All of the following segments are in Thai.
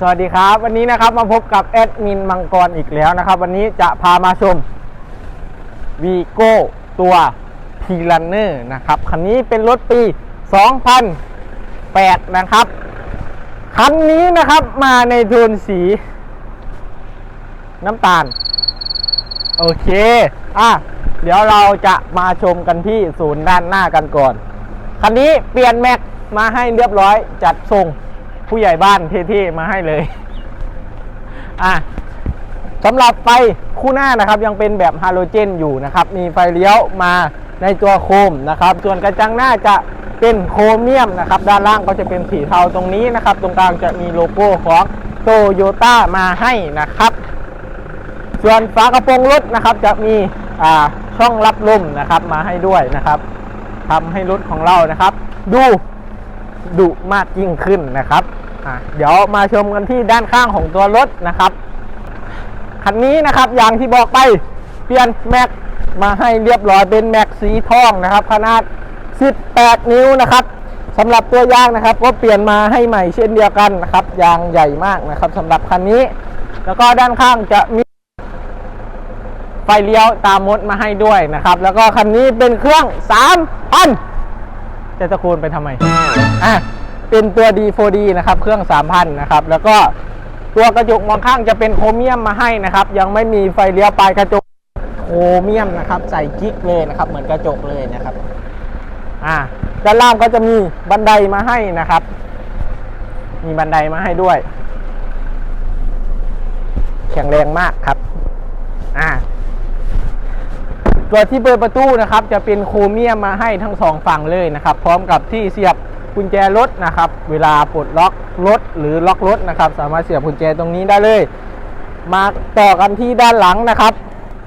สวัสดีครับ วันนี้นะครับมาพบกับแอดมินมังกรอีกแล้วนะครับ วันนี้จะพามาชมวีโก้ตัว p ี r ันเนอร์นะครับคันนี้เป็นรถปี 2008 นะครับ คันนี้นะครับมาในโทนสีน้ำตาล โอเค อะ เดี๋ยวเราจะมาชมกันที่ศูนย์ด้านหน้ากันก่อน คันนี้เปลี่ยนแม็กมาให้เรียบร้อยจัดทรง ผู้ใหญ่บ้านเท่ๆมาให้เลย อะสำหรับไฟคู่หน้านะครับยังเป็นแบบฮาโลเจนอยู่นะครับ มีไฟเลี้ยวมาในตัวโคมนะครับ ส่วนกระจังหน้าจะเป็นโครเมียมนะครับ ด้านล่างก็จะเป็นสีเทาตรงนี้นะครับ ตรงกลางจะมีโลโก้ของโตโยต้ามาให้นะครับ ส่วนฝากระโปรงรถนะครับ จะมีอ่าช่องรับลมนะครับ มาให้ด้วยนะครับทำให้รถของเรานะครับ ดูดุมากยิ่งขึ้นนะครับ อะเดี๋ยวมาชมกันที่ด้านข้างของตัวรถนะครับ คันนี้นะครับอย่างที่บอกไปเปลี่ยนแม็กมาให้เรียบร้อยเป็นแม็กสีทองนะครับ ขนาด 18 นิ้วนะครับสำหรับตัวยางนะครับก็เปลี่ยนมาให้ใหม่เช่นเดียวกันนะครับยางใหญ่มากนะครับสำหรับคันนี้ แล้วก็ด้านข้างจะมีไฟเลี้ยวตามมดมาให้ด้วยนะครับ แล้วก็คันนี้เป็นเครื่อง3,000จะตะโกนไปทำไมอะ เป็นตัว D4D นะครับ เครื่อง 3,000 นะครับ แล้วก็ตัวกระจกมองข้างจะเป็นโครเมียมมาให้นะครับ ยังไม่มีไฟเลี้ยวปลายกระจกโครเมียมนะครับ ใส่กิ๊กเลยนะครับ เหมือนกระจกเลยนะครับ อ่า ด้านล่างก็จะมีบันไดมาให้นะครับ มีบันไดมาให้ด้วย แข็งแรงมากครับ อ่าตัวที่เปิดประตูนะครับ จะเป็นโครเมียมมาให้ทั้งสองฝั่งเลยนะครับ พร้อมกับที่เสียบ กุญแจรถนะครับ เวลาปลดล็อกรถหรือล็อกรถนะครับ สามารถเสียบกุญแจตรงนี้ได้เลย มาต่อกันที่ด้านหลังนะครับ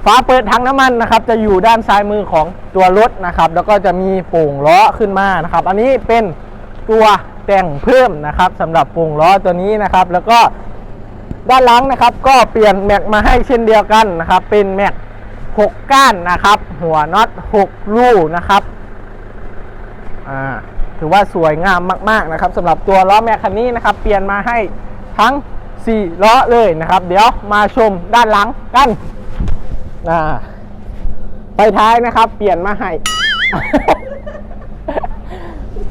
ฝาเปิดถังน้ำมันนะครับ จะอยู่ด้านซ้ายมือของตัวรถนะครับ แล้วก็จะมีโป่งล้อขึ้นมานะครับ อันนี้เป็นตัวแต่งเพิ่มนะครับสำหรับโป่งล้อตัวนี้นะครับ แล้วก็ด้านหลังนะครับ ก็เปลี่ยนแม็กมาให้เช่นเดียวกันนะครับ เป็นแม็ก6ก้านนะครับ หัวน็อต6ลูนะครับอ่า ถือว่าสวยงามมากๆนะครับสำหรับตัวล้อแม็กคันนี้นะครับ เปลี่ยนมาให้ทั้ง 4 ล้อเลยนะครับ เดี๋ยวมาชมด้านหลังกันอ่าไฟท้ายนะครับ เปลี่ยนมาให้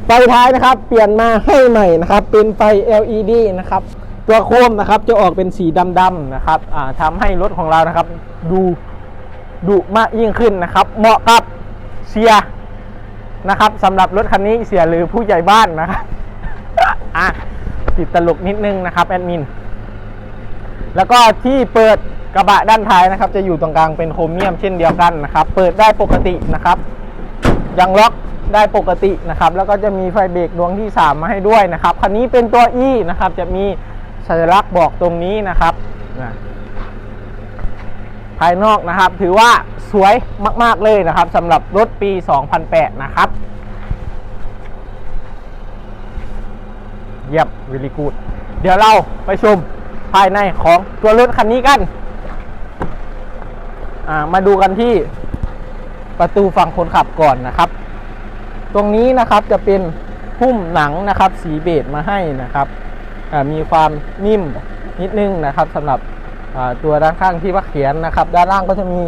ไฟท้ายนะครับ เปลี่ยนมาให้ใหม่นะครับ เป็นไฟ LED นะครับ ตัวโคมนะครับจะออกเป็นสีดำๆนะครับทำให้รถของเรานะครับ ดูดุมากยิ่งขึ้นนะครับ เหมาะกับเสีย นะครับสำหรับรถคันนี้เสียหรือผู้ใหญ่บ้านนะครับอะติดตลกนิดนึงนะครับแอดมินแล้วก็ที่เปิดกระบะด้านท้ายนะครับ จะอยู่ตรงกลางเป็นโครเมียมเช่นเดียวกันนะครับ เปิดได้ปกตินะครับยังล็อกได้ปกตินะครับ แล้วก็จะมีไฟเบรกดวงที่ 3 มาให้ด้วยนะครับคันนี้เป็นตัว E นะครับ จะมีสัญลักษณ์บอกตรงนี้นะครับนะ ภายนอกนะครับ ถือว่าสวยมาก ๆ เลยนะครับสำหรับรถปี 2008 นะครับเยี่ยมวิล y กูดเดี๋ยวเราไปชมภายในของตัวรถคันนี้กันมาดูกันที่ประตูฝั่งคนขับก่อนนะครับ ตรงนี้นะครับจะเป็นหุ้มหนังนะครับ สีเบจมาให้นะครับมีความนิ่มนิดนึงนะครับสำหรับ ตัวด้านข้างที่ว่าเขียนนะครับ ด้านล่างก็จะมี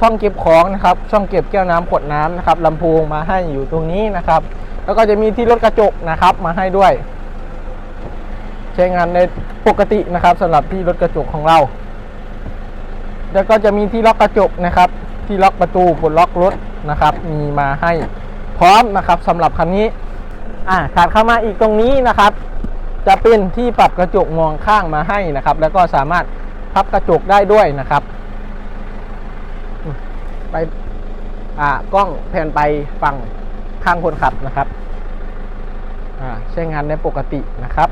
ช่องเก็บของนะครับ ช่องเก็บแก้วน้ำขวดน้ำนะครับลำโพงมาให้อยู่ตรงนี้นะครับ แล้วก็จะมีที่รถกระจกนะครับมาให้ด้วย ใช้งานในปกตินะครับสำหรับที่รถกระจกของเรา แล้วก็จะมีที่ล็อกกระจกนะครับ ที่ล็อกประตูปลดล็อกรถนะครับ มีมาให้พร้อมนะครับสำหรับคันนี้อ่าถัดเข้ามาอีกตรงนี้นะครับ จะเป็นที่ปรับกระจกมองข้างมาให้นะครับ แล้วก็สามารถ พับกระจกได้ด้วยนะครับ ไปอ่ากล้องแผนไปฝั่งข้างคนขับนะครับอ่าใช้งานได้ปกตินะครับ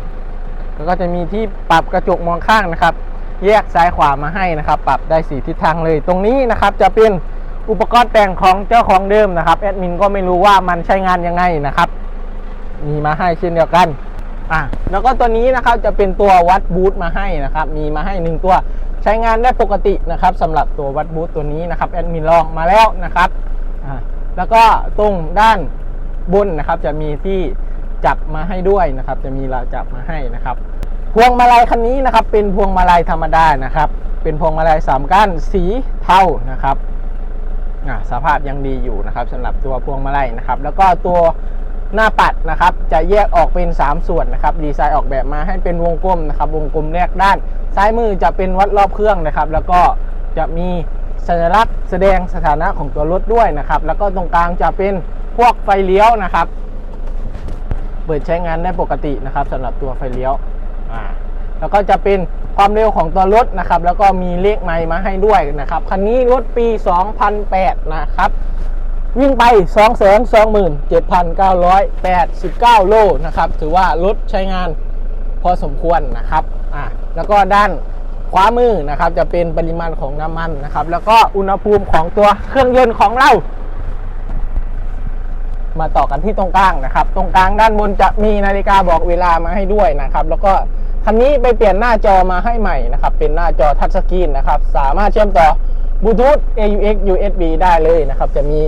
แล้วก็จะมีที่ปรับกระจกมองข้างนะครับ แยกซ้ายขวามาให้นะครับ ปรับได้สีทิศทางเลย ตรงนี้นะครับจะเป็นอุปกรณ์แต่งของเจ้าของเดิมนะครับแอดมินก็ไม่รู้ว่ามันใช้งานยังไงนะครับ มีมาให้เช่นเดียวกัน อะแล้วก็ตัวนี้นะครับจะเป็นตัววัดบูทมาให้นะครับ มีมาให้หนึ่งตัวใช้งานได้ปกตินะครับสำหรับตัววัดบูทตัวนี้นะครับแอดมินลองมาแล้วนะครับอะแล้วก็ตรงด้านบนนะครับจะมีที่จับมาให้ด้วยนะครับ จะมีเราวจับมาให้นะครับ พวงมาลัยคันนี้นะครับ เป็นพวงมาลัยธรรมดานะครับ เป็นพวงมาลัยสามก้านสีเทานะครับอ่าสภาพยังดีอยู่นะครับสำหรับตัวพวงมาลัยนะครับ แล้วก็ตัว หน้าปัดนะครับ จะแยกออกเป็น 3 ส่วนนะครับ ดีไซน์ออกแบบมาให้เป็นวงกลมนะครับ วงกลมแรกด้าน ซ้ายมือจะเป็นวัดรอบเครื่องนะครับ แล้วก็จะมีสัญลักษณ์แสดงสถานะของตัวรถด้วยนะครับ แล้วก็ตรงกลางจะเป็นพวกไฟเลี้ยวนะครับ เปิดใช้งานได้ปกตินะครับสำหรับตัวไฟเลี้ยวอ่าแล้วก็จะเป็นความเร็วของตัวรถนะครับ แล้วก็มีเลขไมล์มาให้ด้วยนะครับ คันนี้รถปี 2008 นะครับ วิ่งไป 227,989 โลนะครับ ถือว่ารถใช้งานพอสมควรนะครับอ่าแล้วก็ด้านขวามือนะครับจะเป็นปริมาณของน้ำมันนะครับ แล้วก็อุณหภูมิของตัวเครื่องยนต์ของเรา มาต่อกันที่ตรงกลางนะครับ ตรงกลางด้านบนจะมีนาฬิกาบอกเวลามาให้ด้วยนะครับ แล้วก็คันนี้ไปเปลี่ยนหน้าจอมาให้ใหม่นะครับ เป็นหน้าจอทัชสกรีนนะครับ สามารถเชื่อมต่อบลูทูธ AUX USB ได้เลยนะครับ จะมี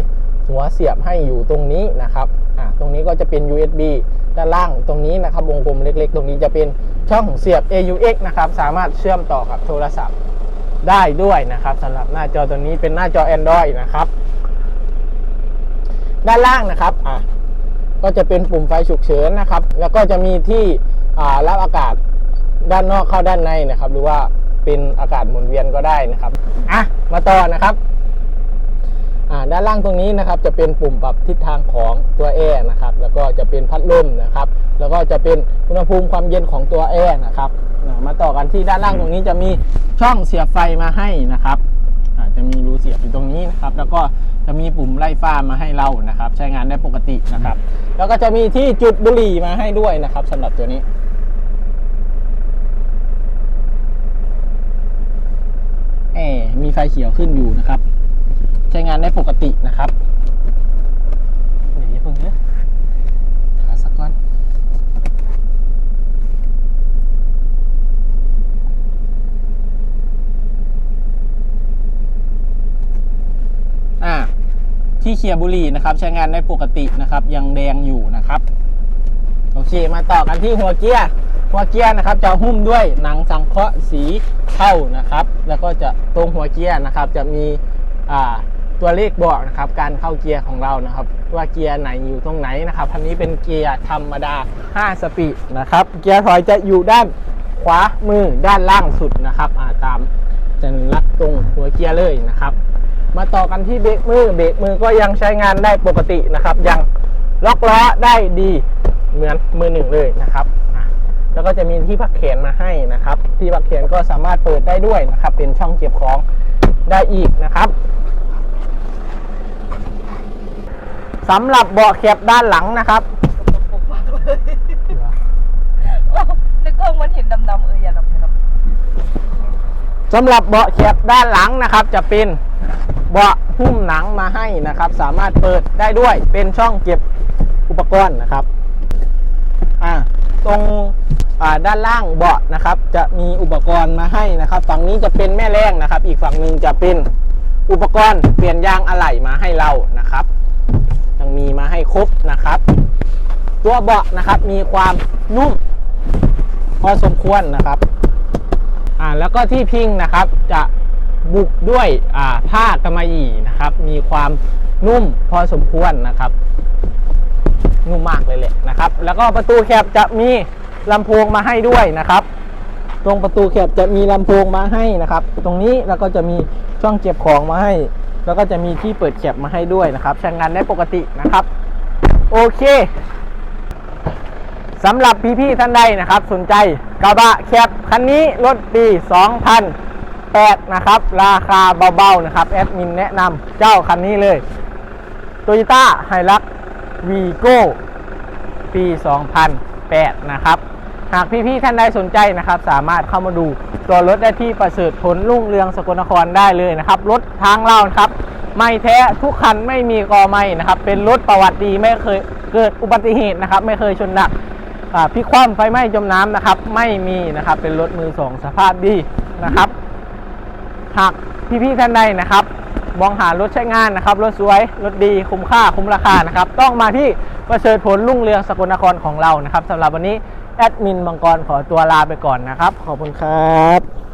หัวเสียบให้อยู่ตรงนี้นะครับอ่าตรงนี้ก็จะเป็น USB ด้านล่างตรงนี้นะครับวงกลมเล็กๆ ตรงนี้จะเป็นช่องเสียบ AUX นะครับสามารถเชื่อมต่อกับโทรศัพท์ได้ด้วยนะครับสำหรับหน้าจอตัวนี้เป็นหน้าจอ Android นะครับ ด้านล่างนะครับอะก็จะเป็นปุ่มไฟฉุกเฉินนะครับ แล้วก็จะมีที่รับอากาศด้านนอกเข้าด้านในนะครับ หรือว่าเป็นอากาศหมุนเวียนก็ได้นะครับอะมาต่อนะครับ ด้านล่างตรงนี้นะครับจะเป็นปุ่มปรับทิศทางของตัวแอร์นะครับ แล้วก็จะเป็นพัดลมนะครับ แล้วก็จะเป็นอุณหภูมิความเย็นของตัวแอร์นะครับมาต่อกันที่ด้านล่างตรงนี้จะมีช่องเสียบไฟมาให้นะครับจะมีรูเสียบอยู่ตรงนี้นะครับ แล้วก็จะมีปุ่มไล่ฟ้ามาให้เรานะครับ ใช้งานได้ปกตินะครับ แล้วก็จะมีที่จุดบุหรี่มาให้ด้วยนะครับสำหรับตัวนี้เอมีไฟเขียวขึ้นอยู่นะครับ ใช้งานได้ปกตินะครับเดี๋ยวอย่าเพิ่งเนอะถาสักก้อนอ่าที่เคลียร์บุหรี่นะครับ ใช้งานได้ปกตินะครับ ยังแดงอยู่นะครับโอเคมาต่อกันที่หัวเกียร์หัวเกียร์นะครับ จะหุ้มด้วยหนังสังเคราะห์สีเทานะครับ แล้วก็จะตรงหัวเกียร์นะครับ จะมีอ่า ตัวเลขบอกนะครับการเข้าเกียร์ของเรานะครับ ว่าเกียร์ไหนอยู่ตรงไหนนะครับคันนี้เป็นเกียร์ธรรมดา 5 สปีดนะครับ เกียร์ถอยจะอยู่ด้านขวามือด้านล่างสุดนะครับาตามสัญลักษณ์ตรงหัวเกียร์เลยนะครับ มาต่อกันที่เบรกมือเบรกมือก็ยังใช้งานได้ปกตินะครับ ยังล็อกล้อได้ดีเหมือนมือหนึ่งเลยนะครับแล้วก็จะมีที่พักแขนมาให้นะครับ ที่พักแขนก็สามารถเปิดได้ด้วยนะครับ เป็นช่องเก็บของได้อีกนะครับ สำหรับเบาะแคบด้านหลังนะครับปกมากเลยในกล้องมันเห็นดำๆเอออย่าดำอย่าดำสำหรับเบาะแคบด้านหลังนะครับ จะเป็นเบาะหุ้มหนังมาให้นะครับ สามารถเปิดได้ด้วยเป็นช่องเก็บอุปกรณ์นะครับอ่าตรงอ่าด้านล่างเบาะนะครับ จะมีอุปกรณ์มาให้นะครับ ฝั่งนี้จะเป็นแม่แรงนะครับ อีกฝั่งหนึ่งจะเป็นอุปกรณ์เปลี่ยนยางอะไหล่มาให้เรานะครับ ยังมีมาให้ครบนะครับ ตัวเบาะนะครับมีความนุ่มพอสมควรนะครับอ่าแล้วก็ที่พิงนะครับจะบุกด้วยอ่าผ้ากำมะหยี่นะครับ มีความนุ่มพอสมควรนะครับ นุ่มมากเลยแหละนะครับ แล้วก็ประตูแคบจะมีลำโพงมาให้ด้วยนะครับ ตรงประตูแคบจะมีลำโพงมาให้นะครับ ตรงนี้แล้วก็จะมีช่องเก็บของมาให้ แล้วก็จะมีที่เปิดแคบมาให้ด้วยนะครับ ใช้งานได้ปกตินะครับ โอเคสำหรับพี่ๆท่านใดนะครับ สนใจกระบะแคปคันนี้รถปี 2008 นะครับ ราคาเบาๆนะครับ แอดมินแนะนำเจ้าคันนี้เลย Toyota Hilux Vigo ปี 2008 นะครับ หากพี่ๆท่านใดสนใจนะครับ สามารถเข้ามาดูตัวรถได้ที่ประเสริฐผลรุ่งเรืองสกลนครได้เลยนะครับ รถทางเราครับไม่แท้ทุกคันไม่มีกอไม่นะครับ เป็นรถประวัติดีไม่เคยเกิดอุบัติเหตุนะครับ ไม่เคยชนหนักพลิกคว่ำไฟไหม้จมน้ำนะครับ ไม่มีนะครับ เป็นรถมือสองสภาพดีนะครับ หากพี่ๆท่านใดนะครับมองหารถใช้งานนะครับ รถสวย รถดีคุ้มค่าคุ้มราคานะครับ ต้องมาที่ประเสริฐผลรุ่งเรืองสกลนครของเรานะครับสำหรับวันนี้ แอดมินมังกรขอตัวลาไปก่อนนะครับ ขอบคุณครับ